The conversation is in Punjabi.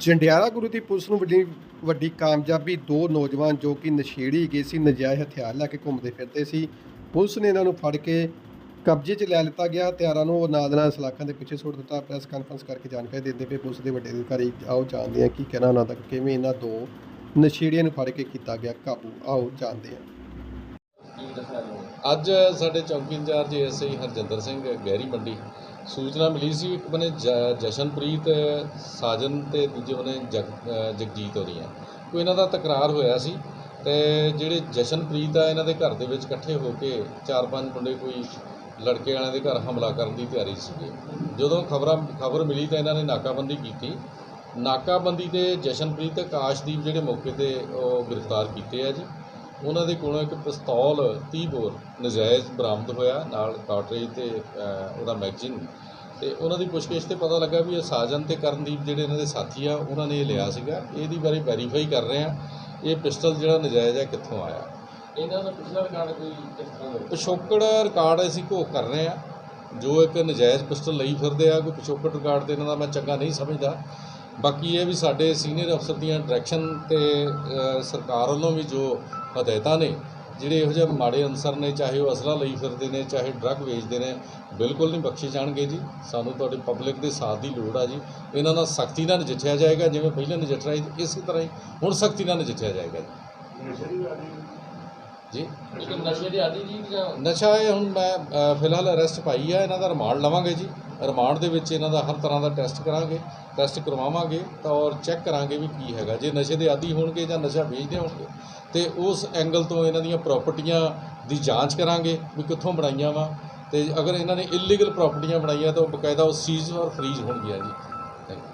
ਜੰਡਿਆਲਾ ਗੁਰੂ ਦੀ ਪੁਲਿਸ ਨੂੰ ਵੱਡੀ ਵੱਡੀ ਕਾਮਯਾਬੀ ਦੋ ਨੌਜਵਾਨ ਜੋ ਕਿ ਨਸ਼ੇੜੀ ਗਏ ਸੀ, ਨਜਾਇਜ਼ ਹਥਿਆਰ ਲੈ ਕੇ ਘੁੰਮਦੇ ਫਿਰਦੇ ਸੀ। ਪੁਲਿਸ ਨੇ ਇਹਨਾਂ ਨੂੰ ਫੜ ਕੇ ਕਬਜ਼ੇ 'ਚ ਲੈ ਲਿੱਤਾ ਗਿਆ। ਹਥਿਆਰਾਂ ਨੂੰ ਉਹ ਨਾਲ ਨਾਲ ਸਲਾਖਾਂ ਦੇ ਪਿੱਛੇ ਸੁੱਟ ਦਿੱਤਾ। ਪ੍ਰੈਸ ਕਾਨਫਰੰਸ ਕਰਕੇ ਜਾਣਕਾਰੀ ਦਿੰਦੇ ਪਏ ਪੁਲਿਸ ਦੇ ਵੱਡੇ ਅਧਿਕਾਰੀ, ਆਓ ਜਾਣਦੇ ਆ ਕੀ ਕਹਿਣਾ ਉਹਨਾਂ ਦਾ, ਕਿਵੇਂ ਇਹਨਾਂ ਦੋ ਨਸ਼ੇੜੀਆਂ ਨੂੰ ਫੜ ਕੇ ਕੀਤਾ ਗਿਆ ਕਾਬੂ? ਆਓ ਜਾਣਦੇ ਹਾਂ। ਅੱਜ ਸਾਡੇ ਚੌਕੀ ਇੰਚਾਰਜ ਐਸਆਈ ਹਰਜਿੰਦਰ ਸਿੰਘ ਗਹਿਰੀ ਮੰਡੀ ਸੂਚਨਾ ਮਿਲੀ ਸੀ ਇੱਕ ਬਨੇ ਜਸ਼ਨਪ੍ਰੀਤ ਸਾਜਨ ਤੇ ਦੂਜੇ ਬਨੇ ਜਗ ਅ, ਜਗਜੀਤ ਹੋਰੀਆਂ ਕੋਈ ਇਹਨਾਂ ਦਾ ਤਕਰਾਰ ਹੋਇਆ ਸੀ ਤੇ ਜਿਹੜੇ ਜਸ਼ਨਪ੍ਰੀਤ ਆ ਇਹਨਾਂ ਦੇ ਘਰ ਦੇ ਵਿੱਚ ਇਕੱਠੇ ਹੋ ਕੇ ਚਾਰ ਪੰਜ ਮੁੰਡੇ ਕੋਈ ਲੜਕੇ ਵਾਲਿਆਂ ਦੇ ਘਰ ਹਮਲਾ ਕਰਨ ਦੀ ਤਿਆਰੀ ਸੀ ਜਦੋਂ ਖਬਰਾਂ ਖਬਰ ਮਿਲੀ ਤਾਂ ਇਹਨਾਂ ਨੇ ਨਾਕਾਬੰਦੀ ਕੀਤੀ। ਨਾਕਾਬੰਦੀ ਤੇ ਜਸ਼ਨਪ੍ਰੀਤ ਆਕਾਸ਼ਦੀਪ ਜਿਹੜੇ ਮੌਕੇ ਤੇ ਉਹ ਗ੍ਰਿਫਤਾਰ ਕੀਤੇ ਆ ਜੀ। ਉਹਨਾਂ ਦੇ ਕੋਲੋਂ ਇੱਕ ਪਿਸਤੌਲ 30 ਬੋਰ ਨਜਾਇਜ਼ ਬਰਾਮਦ ਹੋਇਆ ਨਾਲ ਕਾਟਰੇਜ ਤੇ ਉਹਦਾ ਮੈਗਜ਼ੀਨ। ਤੇ ਉਹਨਾਂ ਦੀ ਪੁੱਛਗਿੱਛ ਤੇ ਪਤਾ ਲੱਗਾ ਵੀ ਇਹ ਸਾਜਨ ਤੇ ਕਰਨਦੀਪ ਜਿਹੜੇ ਇਹਨਾਂ ਦੇ ਸਾਥੀ ਆ ਉਹਨਾਂ ਨੇ ਇਹ ਲਿਆ ਸੀਗਾ। ਇਹਦੀ ਬਾਰੇ ਵੈਰੀਫਾਈ ਕਰ ਰਹੇ ਆ ਇਹ ਪਿਸਟਲ ਜਿਹੜਾ ਨਜਾਇਜ਼ ਹੈ ਕਿੱਥੋਂ ਆਇਆ। ਇਹਨਾਂ ਦਾ ਪਿਛਲਾ ਰਿਕਾਰਡ ਕੋਈ ਕਿਸ ਤਰ੍ਹਾਂ ਦਾ? ਪਿਛੋਕੜ ਰਿਕਾਰਡ ਅਸੀਂ ਘੋਖ ਕਰ ਰਹੇ ਆ। ਜੋ ਇੱਕ ਨਜਾਇਜ਼ ਪਿਸਟਲ ਲਈ ਫਿਰਦੇ ਆ ਕੋਈ ਪਿਛੋਕੜ ਰਿਕਾਰਡ ਤੇ ਇਹਨਾਂ ਦਾ ਮੈਂ ਚੰਗਾ ਨਹੀਂ ਸਮਝਦਾ। ਬਾਕੀ ਇਹ ਵੀ ਸਾਡੇ ਸੀਨੀਅਰ ਅਫਸਰ ਦੀਆਂ ਡਾਇਰੈਕਸ਼ਨ ਤੇ ਸਰਕਾਰ ਵੱਲੋਂ ਵੀ ਜੋ ਹਦਾਇਤਾਂ ਨੇ ਜਿਹੜੇ ਇਹੋ ਜਿਹੇ ਮਾੜੇ ਅਨਸਰ ਨੇ ਚਾਹੇ ਉਹ ਅਸਲਾ ਲਈ ਫਿਰਦੇ ਨੇ ਚਾਹੇ ਡਰੱਗ ਵੇਚਦੇ ਨੇ ਬਿਲਕੁਲ ਨਹੀਂ ਬਖਸ਼ੇ ਜਾਣਗੇ ਜੀ। ਸਾਨੂੰ ਤੁਹਾਡੇ ਪਬਲਿਕ ਦੇ ਸਾਥ ਦੀ ਲੋੜ ਆ ਜੀ। ਇਹਨਾਂ ਨਾਲ ਸਖਤੀ ਨਾਲ ਨਜਿੱਠਿਆ ਜਾਏਗਾ ਜਿਵੇਂ ਪਹਿਲਾਂ ਨਜਿੱਠ ਰਿਹਾ ਸੀ ਇਸੇ ਤਰ੍ਹਾਂ ਹੀ ਹੁਣ ਸਖਤੀ ਨਾਲ ਨਜਿੱਠਿਆ ਜਾਏਗਾ ਜੀ। ਜੀ? ਨਸ਼ੇ ਦੇ ਆਦੀ ਜੀ ਨਸ਼ਾ ਇਹ ਹੁਣ ਮੈਂ ਫਿਲਹਾਲ ਅਰੈਸਟ ਪਾਈ ਆ ਇਹਨਾਂ ਦਾ ਰਿਮਾਂਡ ਲਵਾਂਗੇ ਜੀ। ਰਿਮਾਂਡ ਦੇ ਵਿੱਚ ਇਹਨਾਂ ਦਾ ਹਰ ਤਰ੍ਹਾਂ ਦਾ ਟੈਸਟ ਕਰਾਂਗੇ, ਟੈਸਟ ਕਰਵਾਵਾਂਗੇ ਤਾਂ ਔਰ ਚੈੱਕ ਕਰਾਂਗੇ ਵੀ ਕੀ ਹੈਗਾ। ਜੇ ਨਸ਼ੇ ਦੇ ਆਦੀ ਹੋਣਗੇ ਜਾਂ ਨਸ਼ਾ ਵੇਚਦੇ ਹੋਣਗੇ, ਤੇ ਉਸ ਐਂਗਲ ਤੋਂ ਇਹਨਾਂ ਦੀਆਂ ਪ੍ਰਾਪਰਟੀਆਂ ਦੀ ਜਾਂਚ ਕਰਾਂਗੇ ਵੀ ਕਿੱਥੋਂ ਬਣਾਈਆਂ ਵਾ। ਤੇ ਅਗਰ ਇਹਨਾਂ ਨੇ ਇਲੀਗਲ ਪ੍ਰਾਪਰਟੀਆਂ ਬਣਾਈਆਂ ਤਾਂ ਉਹ ਬਕਾਇਦਾ ਉਹ ਸੀਜ਼ ਔਰ ਫਰੀਜ਼ ਹੋਣਗੀਆਂ ਜੀ। Thank you